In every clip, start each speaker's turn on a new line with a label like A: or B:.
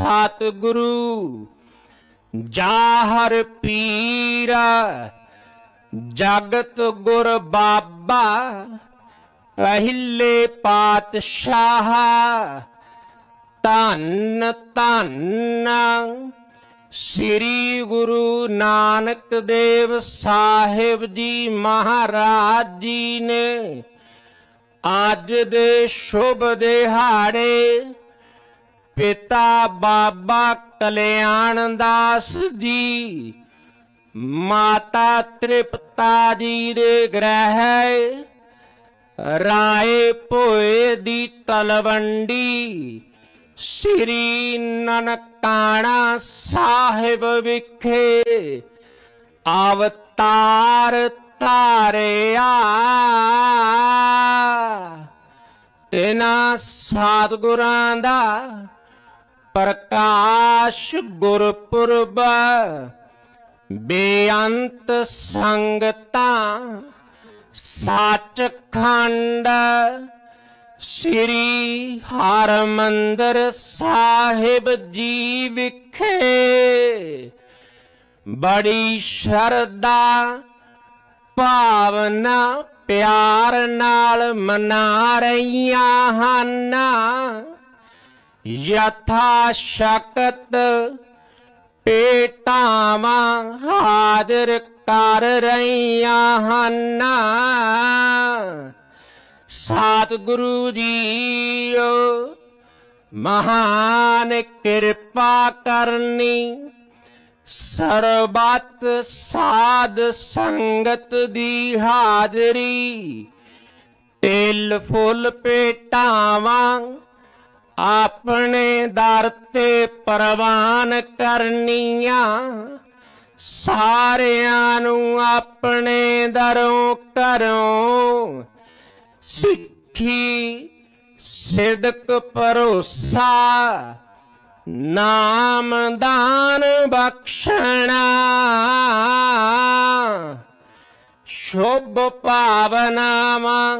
A: ਸਤਿਗੁਰੂ, ਜਾਹਰ ਪੀਰਾ, ਜਗਤ ਗੁਰ ਬਾਬਾ ਪਹਿਲੇ ਪਾਤਸ਼ਾਹ, ਧੰਨ ਧੰਨ, ਸ੍ਰੀ ਗੁਰੂ ਨਾਨਕ ਦੇਵ ਸਾਹਿਬ ਜੀ ਮਹਾਰਾਜ ਜੀ ਨੇ ਅੱਜ ਦੇ ਸ਼ੁਭ ਦਿਹਾੜੇ ਪਿਤਾ ਬਾਬਾ ਕਲਿਆਣ ਦਾਸ ਜੀ, ਮਾਤਾ ਤ੍ਰਿਪਤਾ ਜੀ ਦੇ ਗ੍ਰਹਿ, ਰਾਏ ਭੋਏ ਦੀ ਤਲਵੰਡੀ, ਸ੍ਰੀ ਨਨਕਾਣਾ ਸਾਹਿਬ ਵਿਖੇ ਅਵਤਾਰ ਧਾਰਿਆ। ਤੇਨਾ ਸਤਿਗੁਰਾਂ ਦਾ ਪ੍ਰਕਾਸ਼ ਗੁਰਪੁਰਬ, ਬੇਅੰਤ ਸੰਗਤਾਂ, ਸੱਚਖੰਡ, ਸ੍ਰੀ ਹਰਮੰਦਰ ਸਾਹਿਬ ਜੀ ਵਿਖੇ ਬੜੀ ਸ਼ਰਧਾ, ਭਾਵਨਾ, ਪਿਆਰ ਨਾਲ ਮਨਾ ਰਹੀਆਂ ਹਨ। ਯਥਾ ਸ਼ਕਤ ਪੇਟਾਵਾਂ ਹਾਜ਼ਰ ਕਰ ਰਹੀਆਂ ਹਨ। ਸਤਿਗੁਰੂ ਜੀਓ, ਮਹਾਨ ਕਿਰਪਾ ਕਰਨੀ, ਸਰਬਤ ਸਾਧ ਸੰਗਤ ਦੀ ਹਾਜ਼ਰੀ, ਤਿਲ ਫੁੱਲ ਪੇਟਾਵਾਂ ਆਪਣੇ ਦਰ ਤੇ ਪ੍ਰਵਾਨ ਕਰਨੀਆਂ। ਸਾਰਿਆਂ ਨੂੰ ਆਪਣੇ ਦਰੋਂ ਕਰੋ ਸਿੱਖੀ, ਸਿਦਕ, ਭਰੋਸਾ, ਨਾਮ ਦਾਨ, ਬਖਸ਼ਣਾ। ਸ਼ੁਭ ਭਾਵਨਾਵਾਂ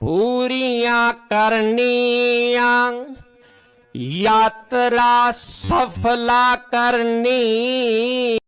A: ਪੂਰੀਆਂ ਕਰਨੀਆਂ ਯਾਤਰਾ ਸਫਲਾ ਕਰਨੀ।